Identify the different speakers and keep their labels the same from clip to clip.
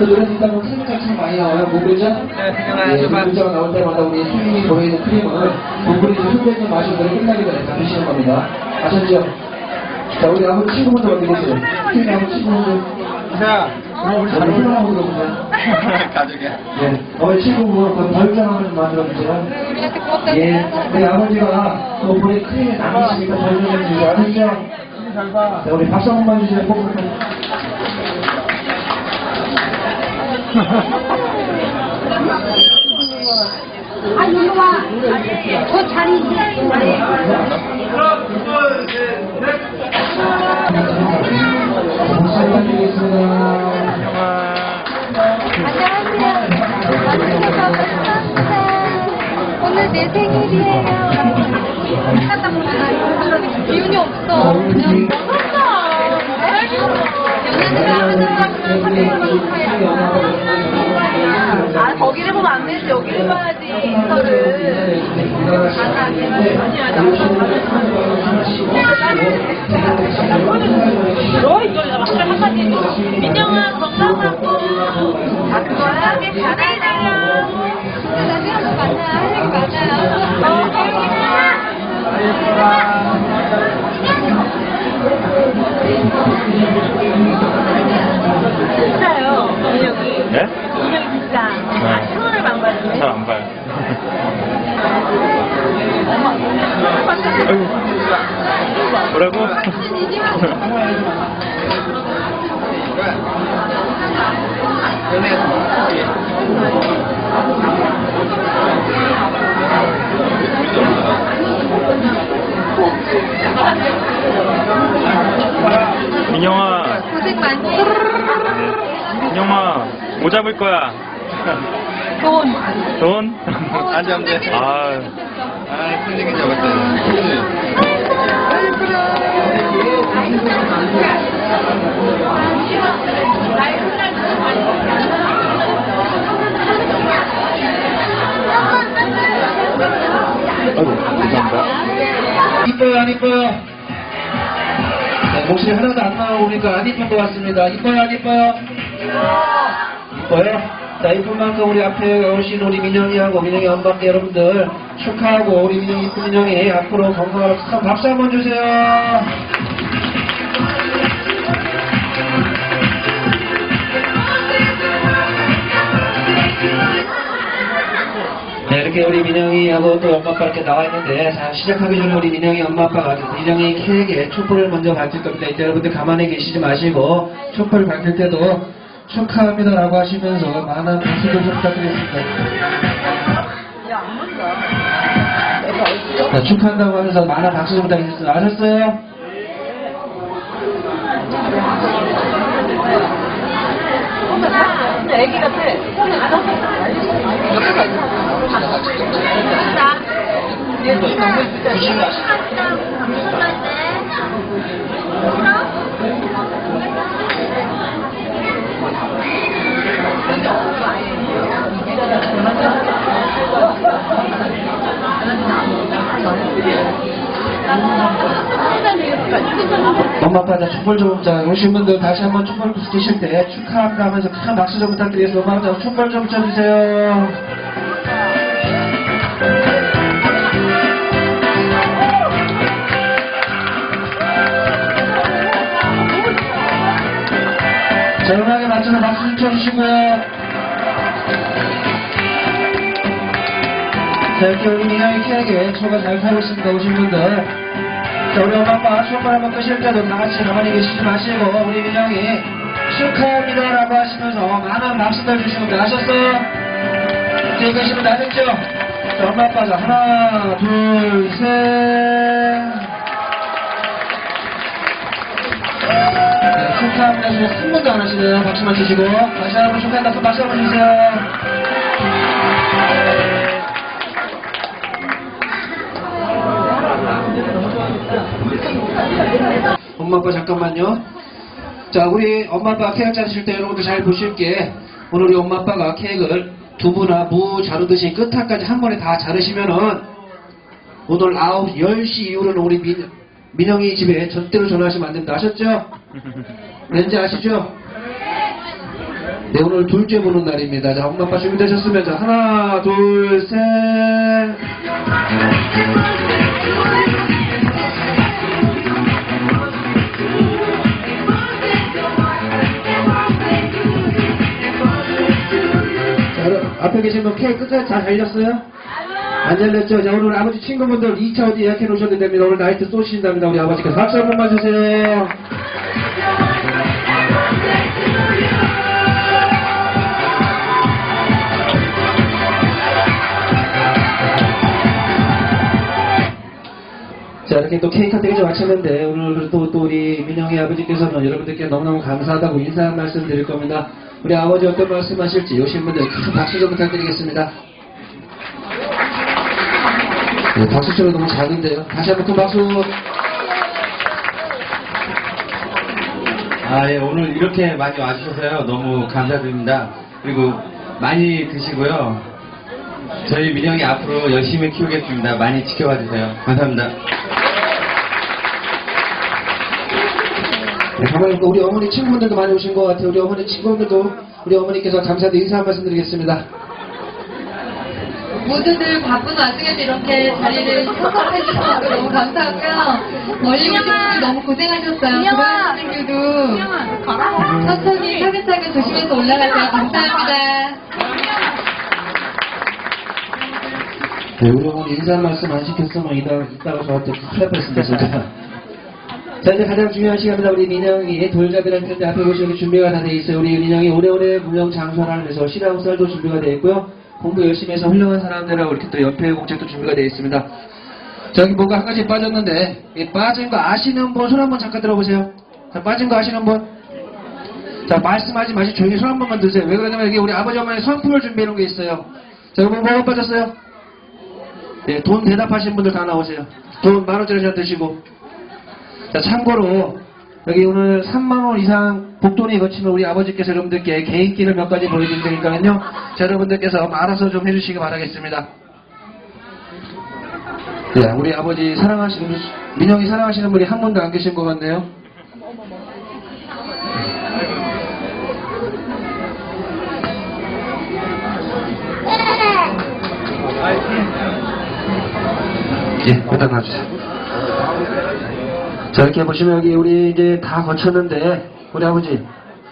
Speaker 1: 그 노래 듣다 보면 생각 참 많이 나와요. 뭐 그러죠?
Speaker 2: 네, 생각나요.
Speaker 1: 예,
Speaker 2: 정말.
Speaker 1: 문자가 나올 때마다 우리 크림이 보이는 크림을 동그리에서 흔들지 마시고 노래 끝나기 전에 잡으시는 겁니다. 아셨죠? 자, 우리 아버지 친구분들 어디 계세요? 크림이 아버지 친구분들.
Speaker 2: 자,
Speaker 1: 우리 잘 훈련하고 들어보세요.
Speaker 2: 가족이야.
Speaker 1: 네, 어머니 친구분 그 별장을 만들어주세요. 예, 우리 아버지가 또 볼에 크림이 남으시니까 별장 주세요. 아셨죠? 자, 우리 박수 한 번만 주세요. 꼭
Speaker 3: 아, 와. 저 자리 있지?
Speaker 1: 박수 부탁드리겠습니다.
Speaker 3: 안녕하세요. 와주셔서 감사합니다. 오늘 내 생일이에요. 기운이 없어. 그냥 아, 거기를 보면 안 되지. 여기를 봐야지. 이거를.
Speaker 4: 너 이거 막상 한마디 민영아 건강하고
Speaker 3: 아, 그거야? 얘기 많아요. 어,
Speaker 4: 진짜요 민영이
Speaker 5: 네?
Speaker 4: 민영이 진짜 아, 손을 망가지네
Speaker 5: 잘 안 봐요. 뭐라고? 민영아,
Speaker 3: 고생 많지?
Speaker 5: 민영아, 뭐 잡을 거야?
Speaker 4: 돈
Speaker 5: 돈?
Speaker 2: 안정돼.
Speaker 5: 아,
Speaker 2: 아, 큰일이 잡았다.
Speaker 5: 아
Speaker 1: 이뻐요, 안 이뻐요? 네, 목소리 하나도 안 나오니까 안 이쁜 것 같습니다. 이뻐요, 안 이뻐요? 이뻐요? 자, 이쁜 만큼 우리 앞에 오신 우리 민영이하고 민영이 엄마께 여러분들 축하하고 우리 민영이 이쁜 민영이 앞으로 건강하고 큰 박수 한번 주세요. 네, 이렇게 우리 민영이하고 또 엄마 아빠 이렇게 나와 있는데, 자, 시작하기 전에 우리 민영이 엄마 아빠가 민영이 케이크에 촛불을 먼저 밝힐 겁니다. 이때 여러분들 가만히 계시지 마시고, 촛불을 밝힐 때도 축하합니다 라고 하시면서 많은 박수들 좀 부탁드리겠습니다. 자, 축하한다고 하면서 많은 박수 좀 부탁드리겠습니다. 아셨어요?
Speaker 4: 애기 같아 손에 옆에서
Speaker 1: 조심 마시고. 엄마 아빠 자 촛불 좀, 자, 오신 분들 다시 한번 촛불 드실 때 축하합니다 하면서 큰 박수 좀 부탁드리겠습니다. 엄마 아빠 촛불 좀 쳐주세요. 자, 음악에 맞춰서 박수 좀 쳐주시고요. 민영이 케이크에 초가 잘 타고 있습니다. 오신 분들. 자, 우리 엄마 아빠 촛불 한번 끄실 때도 다 같이 가만히 계시지 마시고, 우리 민영이 축하합니다 라고 하시면서 많은 박수들 주시면 돼. 아셨어요? 뒤에 계시면 아셨죠? 자, 엄마 아빠 자, 하나, 둘, 셋. 네, 축하합니다. 지금 한 번도 안 하시네요. 박수만 주시고. 다시 한번 축하한다. 큰 박수 한번 주세요. 엄마 아빠 잠깐만요. 자, 우리 엄마 아빠 케이크 자르실 때 여러분들 잘 보실게. 오늘 우리 엄마 아빠가 케이크를 두부나 무 자르듯이 끝에까지 한 번에 다 자르시면은 오늘 9, 10시 이후로는 우리 민, 민영이 집에 절대로 전화하시면 안 된다. 아셨죠? 왠지 아시죠? 네, 오늘 둘째 보는 날입니다. 자, 엄마 아빠 준비되셨으면, 자, 하나, 둘, 셋. 앞에 계신 분 케이크 끝까지 잘 달렸어요? 안 잘렸죠? 자, 오늘 아버지 친구분들 2차 어디 예약해 놓으셔도 됩니다. 오늘 나이트 쏘신답니다. 우리 아버지께서 박수 한 번만 주세요. 자, 이렇게 또 케이크 한테 마쳤는데, 오늘 또, 또 우리 민영이 아버지께서는 여러분들께 너무너무 감사하다고 인사 한 말씀 드릴 겁니다. 우리 아버지 어떤 말씀 하실지, 오신 분들 큰 박수 좀 부탁드리겠습니다. 네, 박수처럼 너무 작은데요. 다시 한번 큰 박수.
Speaker 2: 아, 예, 오늘 이렇게 많이 와주셔서요. 너무 감사드립니다. 그리고 많이 드시고요. 저희 민영이 앞으로 열심히 키우겠습니다. 많이 지켜봐 주세요. 감사합니다.
Speaker 1: 네, 정말 또 우리 어머니 친구분들도 많이 오신 것 같아요. 우리 어머니 친구분들도 우리 어머니께서 감사도 인사 한 말씀 드리겠습니다.
Speaker 3: 모두들 바쁜 와중에도 이렇게 자리를 서서 해주셔서 너무 감사하고요. 멀리 오신 분들 너무 고생하셨어요. 그런 친구들도 천천히 차근차근 조심해서 올라가세요. 감사합니다.
Speaker 1: 네, 우리 어머니 인사 한 말씀 안 시켰으면 이따, 이따가 저한테 큰일 날 뻔했습니다, 진짜. 자, 이제 가장 중요한 시간입니다. 우리 민영이 돌잡이라는 텐데 앞에 보시면 준비가 다 돼 있어요. 우리 민영이 오래오래 무명 장수를 위해서 시랑쌀도 준비가 되어 있고요. 공부 열심히 해서 훌륭한 사람들하고 이렇게 또 연패 공책도 준비가 되어 있습니다. 저기 뭐가 한 가지 빠졌는데, 이 빠진 거 아시는 분 손 한번 잠깐 들어보세요. 자, 빠진 거 아시는 분? 자, 말씀하지 마시고 조용히 손 한 번만 드세요. 왜 그러냐면 여기 우리 아버지 어머니 선품을 준비해 놓은 게 있어요. 자, 여러분 뭐가 빠졌어요? 네, 돈 대답하신 분들 다 나오세요. 돈 만원짜리 좀 드시고. 자, 참고로, 여기 오늘 3만원 이상 복돈이 거치면 우리 아버지께서 여러분들께 개인기를 몇 가지 보여드릴 테니까요. 자, 여러분들께서 알아서 좀 해주시기 바라겠습니다. 네, 우리 아버지 사랑하시는, 민영이 사랑하시는 분이 한 분도 안 계신 것 같네요. 예, 일단 놔주세요. 자, 이렇게 보시면 여기 우리 이제 다 거쳤는데, 우리 아버지,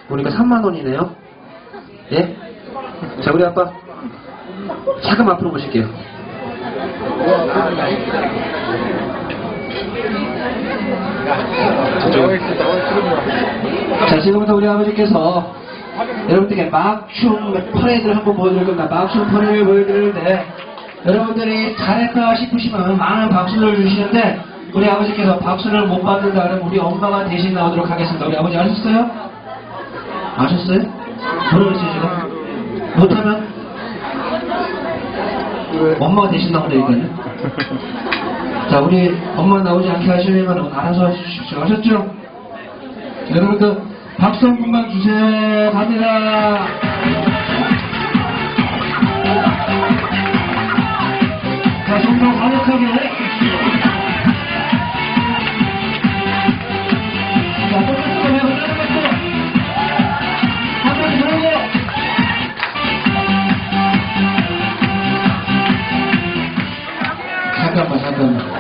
Speaker 1: 보니까 3만 원이네요. 예? 자, 우리 아빠, 잠깐 앞으로 보실게요. 자, 지금부터 우리 아버지께서 여러분들께 막춤 퍼레이드를 한번 보여드릴 겁니다. 막춤 퍼레이드를 보여드리는데, 여러분들이 잘했다 싶으시면 많은 박수를 주시는데, 우리 아버지께서 박수를 못 받는다 그러면 우리 엄마가 대신 나오도록 하겠습니다. 우리 아버지 아셨어요? 아셨어요? 모르겠어요, 지금? 못하면? 엄마가 대신 나온다니까요. 자, 우리 엄마 나오지 않게 하시려면 알아서 해주십시오. 아셨죠? 자, 여러분들 박수 한 번만 주세요. 갑니다. 자, 좀더 강력하게.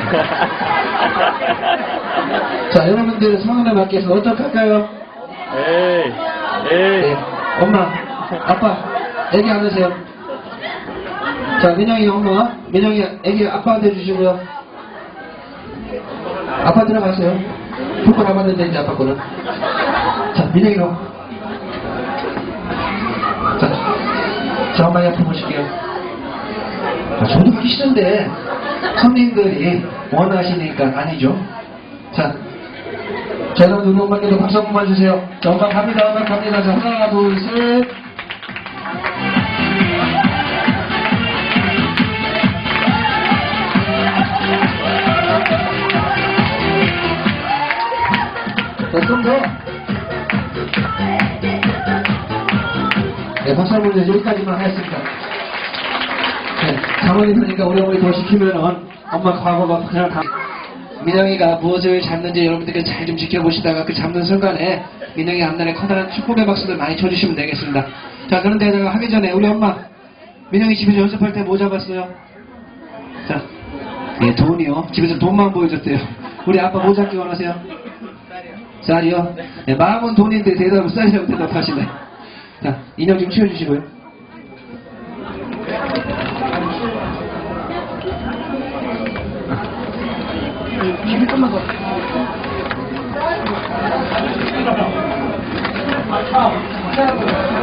Speaker 1: 자, 여러분들 성함에 맞게서 어떻게 할까요?
Speaker 5: 에이,
Speaker 1: 네.
Speaker 5: 에이.
Speaker 1: 엄마, 아빠, 애기 안으세요. 자, 민영이 엄마, 민영이 애기 아빠한테 주시고요. 아빠 들어가세요. 두번 남았는데 이제 아빠 거는. 자, 민영이로. 자, 저 엄마 옆에 보실게요. 아, 저도 하기 싫은데 손님들이 원하시니까 아니죠. 자, 자, 여러분 우리 엄마께도 박수 한 번만 주세요. 자, 엄마 갑니다. 엄마 갑니다. 자, 하나, 둘, 셋. 자, 좀 더. 네, 박수 한번 주세요. 여기까지만 하겠습니다. 네, 장원이 되니까 우리 어머니 더 시키면은 엄마 과거가 그냥 다. 민영이가 무엇을 잡는지 여러분들께 잘 좀 지켜보시다가 그 잡는 순간에 민영이 앞날에 커다란 축복의 박수를 많이 쳐주시면 되겠습니다. 자, 그런데 제가 하기 전에 우리 엄마, 민영이 집에서 연습할 때 뭐 잡았어요? 자, 예, 돈이요. 집에서 돈만 보여줬대요. 우리 아빠 뭐 잡기 원하세요? 쌀이요? 네, 마음은 돈인데 대답을 쌀이라고 대답하시네. 자, 인형 좀 치워주시고요.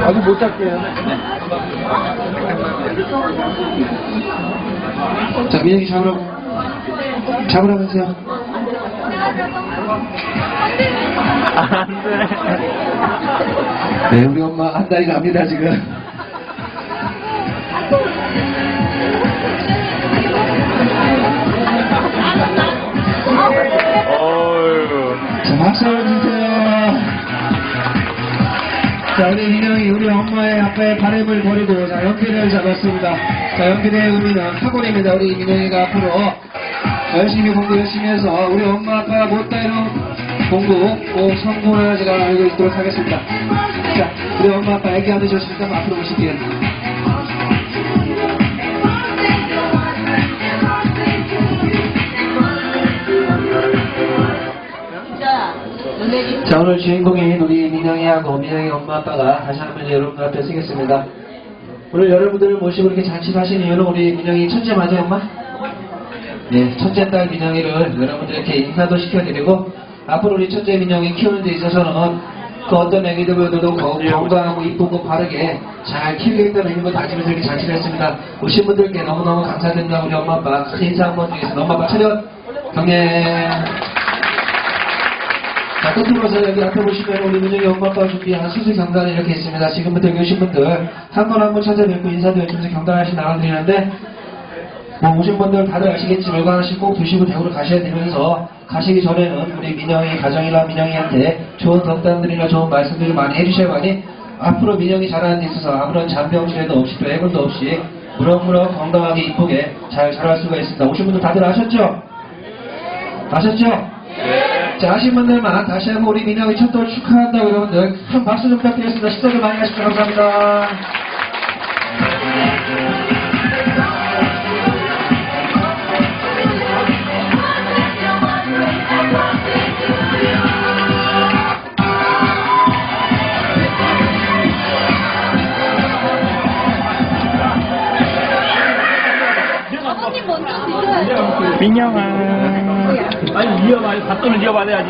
Speaker 1: 아주 못 잡게요. 자, 민영이 잡으라고.
Speaker 5: 안 돼.
Speaker 1: 네, 우리 엄마 한 달이 납니다, 지금. 아빠의 바램을 버리고, 자, 연필을 잡았습니다. 자, 연필의 의미는 학원입니다. 우리 민영이가 앞으로 열심히 공부 열심히 해서 우리 엄마 아빠가 못 따이는 공부 꼭 성공을 제가 알고 있도록 하겠습니다. 자, 우리 엄마 아빠 애기 안 되셨으니까 앞으로 오실게 자 오늘 주인공인 우리 민영이하고 민영이 엄마 아빠가 다시 한번 여러분들 앞에 쓰겠습니다. 오늘 여러분들을 모시고 이렇게 잔치를 하신 이유는 우리 민영이 천재 맞아요 엄마? 네 첫째 딸 민영이를 여러분들께 인사도 시켜드리고 앞으로 우리 첫째 민영이 키우는 데 있어서는 그 어떤 애기들보다도 더 건강하고 이쁘고 바르게 잘 키우겠다는 힘을 다지면서 이렇게 잔치를 했습니다. 오신 분들께 너무너무 감사드립니다. 우리 엄마 아빠 큰 인사 한번 드리겠습니다. 엄마 아빠 차렷 경례 자, 끝으로서 여기 앞에 보시면 우리 민영이 엄마 아빠 준비한 수술 경단이 이렇게 있습니다. 지금부터 여기 오신 분들 한 분 한 분 찾아뵙고 인사도 해주면서 경단 하나씩 나눠드리는데 뭐 오신 분들 다들 아시겠지만 이거 하나씩 꼭 드시고 대구로 가셔야 되면서 가시기 전에는 우리 민영이 가정이나 민영이한테 좋은 덕담들이나 좋은 말씀들을 많이 해주셔야 하니 앞으로 민영이 자라는 데 있어서 아무런 잔병치레도 없이 또 애군도 없이 무럭무럭 건강하게 이쁘게 잘 자랄 수가 있습니다. 오신 분들 다들 아셨죠? 아셨죠? 자, 하신 분들만 다시 한번 우리 민영이 첫 돌 축하한다고 여러분들 큰 박수 좀 부탁드리겠습니다. 식사를 많이 하십시오. 감사합니다.
Speaker 5: 민영아.
Speaker 6: 아니 이어봐 받돈을 이어받아야지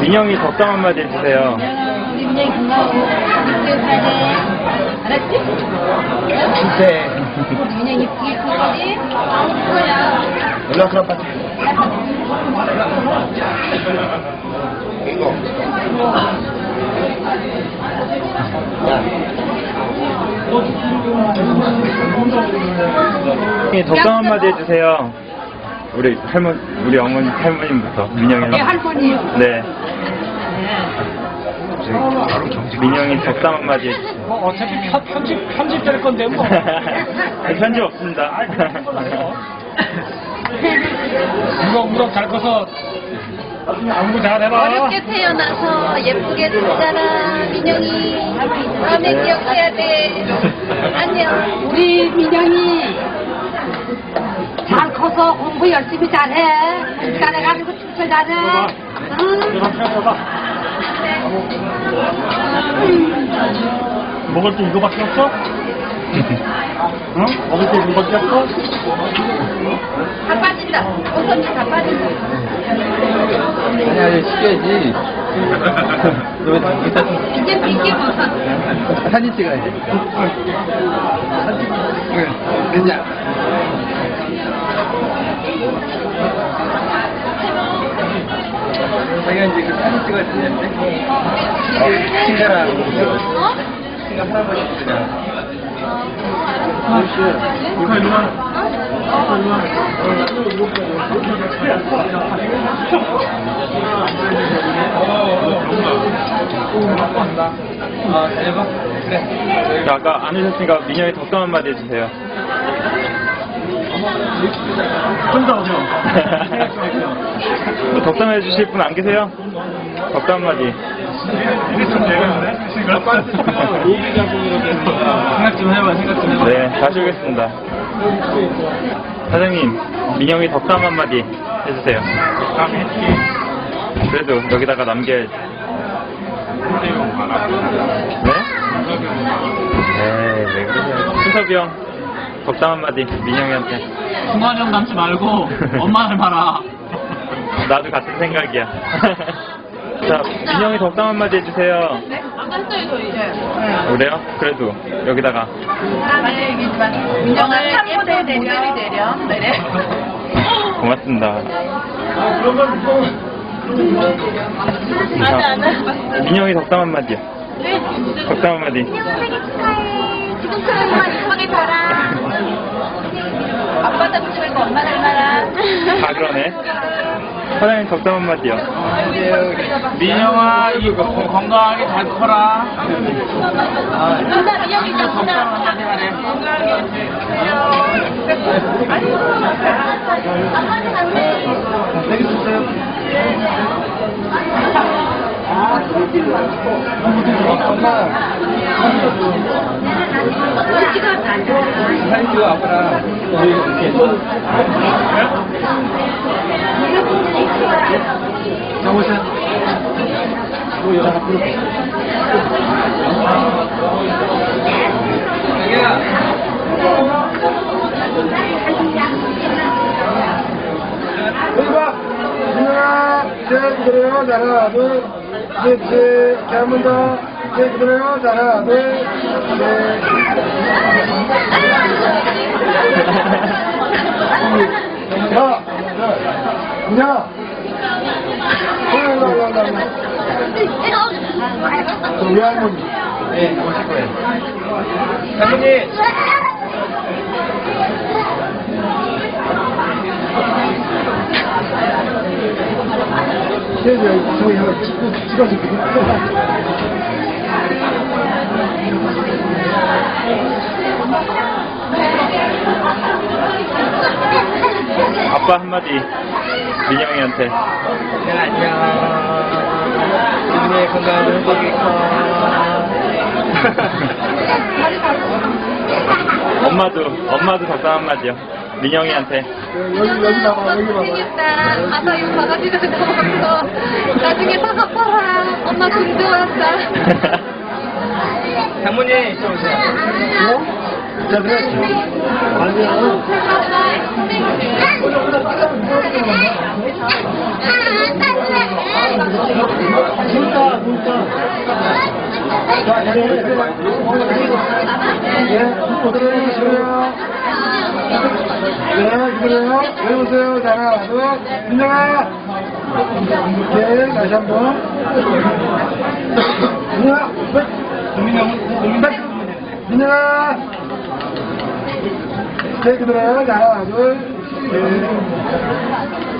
Speaker 5: 민영이 덕담 한마디 해주세요.
Speaker 3: 우리 민영이 건강하고 학교 살래. 알았지?
Speaker 6: 주세
Speaker 3: 민영이 이쁘게 클 거지? 그거야.
Speaker 6: 연락처 아빠
Speaker 5: 민영이 덕담 한마디 해주세요. 우리 할머니, 우리 어머니, 할머님부터. 민영이. 네, 할머니요? 네. 민영이 덕담 한마디 해주세요.
Speaker 6: 뭐 어차피 편, 편집 편집될 건데 뭐
Speaker 5: 편집 없습니다.
Speaker 6: 무럭무럭 잘 커서 안구 잘해라
Speaker 3: 어렵게 태어나서 예쁘게 살잖아, 민영이. 다음에
Speaker 5: 네.
Speaker 3: 기억해야 돼. 안녕.
Speaker 7: 우리 민영이 잘 커서 공부 열심히 잘해. 공부 잘해가지고 출세 잘해.
Speaker 6: 생각해봐. 먹을 게 이거밖에 없어? 응? 먹을 게 이거밖에 없어?
Speaker 3: 다 빠진다. 옷선이 다 빠진다.
Speaker 2: 아니, 아니, 시켜야지. 너 일단
Speaker 3: 이제 빈게 벗어.
Speaker 2: 사진 찍어야지. 그냥. 자기가 이제 그 사진 찍어야 되는데. 친가랑. 친가 할아버지들이랑.
Speaker 6: 이거 일로 와.
Speaker 2: 아, 대박. 그래.
Speaker 5: 자, 아까 안 오셨으니까 민영이 덕담 한마디 해주세요.
Speaker 6: 좀더 오죠.
Speaker 5: 뭐 덕담 해 주실 분 안 계세요? 덕담 한마디.
Speaker 6: 생각 좀 해봐, 생각 좀 해봐.
Speaker 5: 네, 다시 오겠습니다. 사장님, 민영이 덕담 한마디 해주세요. 그래도 여기다가 남겨야지. 네? 네, 왜 그러세요? 순섭이 형, 덕담 한마디, 민영이한테.
Speaker 6: 승환이 형 닮지 말고 엄마 닮아라.
Speaker 5: 나도 같은 생각이야. 자, 민영이 덕담 한마디 해주세요.
Speaker 8: 아까 했어요, 저희.
Speaker 5: 그래요? 그래도 여기다가.
Speaker 3: 민정아 참모델 모델이 되려. 네.
Speaker 5: 고맙습니다.
Speaker 8: 안 해, 안 해.
Speaker 5: 자, 민영이 덕담 한마디요. 덕담 한마디.
Speaker 3: 생일 축하해. 지금처럼만 이쁘게 살아. 아빠 닮지 말고 엄마 닮아라.
Speaker 5: 다 그러네. 사장님 덕담 한마디요.
Speaker 6: 민영아, 이거 건강하게 잘 커라.
Speaker 3: 누나 민영이 닮구나.
Speaker 2: 찍어, 아빠랑. 우리 이렇게. 정우선. 뭐, 여자 앞으로. 자기야.
Speaker 9: 여기 봐! 하나, 셋, 그대로요. 자, 하나, 둘, 셋, 셋. 이렇게 한번 더. 셋, 그대로요. 자, 하나, 둘, 셋. 자, 그냥. 올라, 올라, 올라, 올라. 저 외할머니.
Speaker 2: 네, 오실 거예요. 사모님.
Speaker 9: 네, 네, 저기 하나 찍고, 찍어줄게요.
Speaker 5: 아빠 한마디. 민영이한테.
Speaker 2: 네, 안녕. 지금의 건강한 행복이
Speaker 5: 엄마도, 엄마도 덕담 한마디요. 민영이한테.
Speaker 9: 여기, 여기 봐봐, 여기 봐봐.
Speaker 3: 재밌다. 가서 이거 바가지도 넣어서 나중에 다 갚아라. 엄마 돈 좋았다.
Speaker 2: 장모님, 이쪽 오세요.
Speaker 9: 어? 자, 그래. 아니야. 물다, 물다. 자, 네, 네, 네. 예, 그대로 해주세요. 네, 그대로요. 왜 오세요? 자, 하나, 둘, 민정아. 오케이, 다시 한 번. 민정아, 민정, 민정아. 네, 그대로요. 자, 하나, 둘, 셋.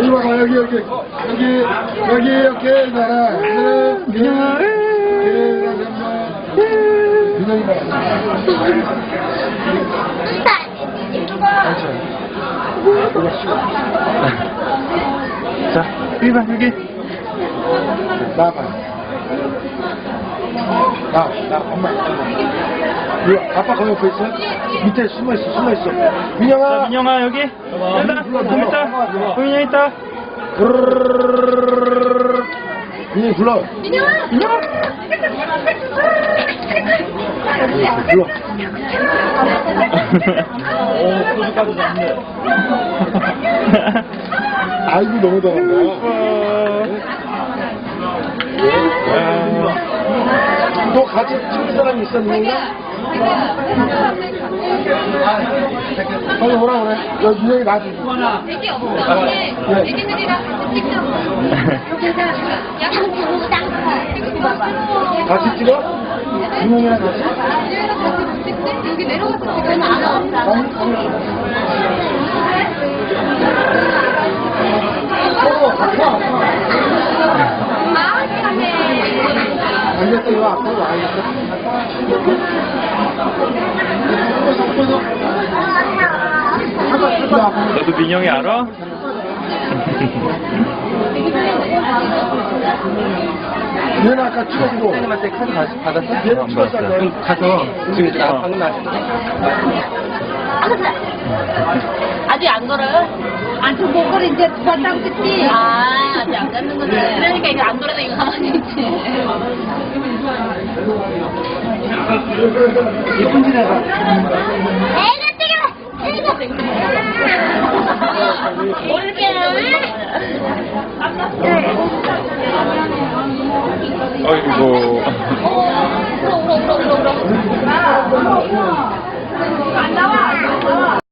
Speaker 9: 이리 와봐, 여기, 여기. 여기, 여기, 이렇게, 나라. 네.
Speaker 5: 자, 여기 봐, 여기.
Speaker 9: 나봐. 나, 나, 엄마. 이거 아빠 거기 옆에 있어? 밑에 숨어 있어, 숨어 있어. 민영아!
Speaker 5: 민영아 여기 여기
Speaker 9: 불러.
Speaker 5: 있다 민영 있다
Speaker 9: 민영이 불러. 민영아! 민영아! 불러.
Speaker 5: 오 소주까지 잡네
Speaker 9: 아이고, 너무 잘한다. 또 같이 찍은 사람이 있어, 민영이가? 빨리 오라 그래. 여 민영이 놔줘.
Speaker 7: 애기 없어. 애기들이랑 같이 찍자고. 약간
Speaker 9: 같이 찍어? 민영이랑 같이?
Speaker 7: 얘랑 같이 못 찍지? 여기 내려가서 찍으면 안 와.
Speaker 9: 어, 같이 와. 이거 와.
Speaker 5: 너도 민영이 알아?
Speaker 9: 얘는 아까 찍어주고.
Speaker 2: 선생님한테 카드 다시 받았어?
Speaker 9: 얘는
Speaker 5: 안
Speaker 9: 찍었어. 그럼
Speaker 2: 가서 지금 나 방금 나
Speaker 4: 아직 안 걸어요?
Speaker 7: 안좀 먹고 이제 바탕 찍지.
Speaker 4: 아, 아직 안 갖는 건데. 그러니까 이거 안 걸어도 이거 가만히 있지.
Speaker 10: 예쁜 지내가.
Speaker 5: 어이구
Speaker 4: 울어, 울어, 울어, 울어, 울어. 안 나와.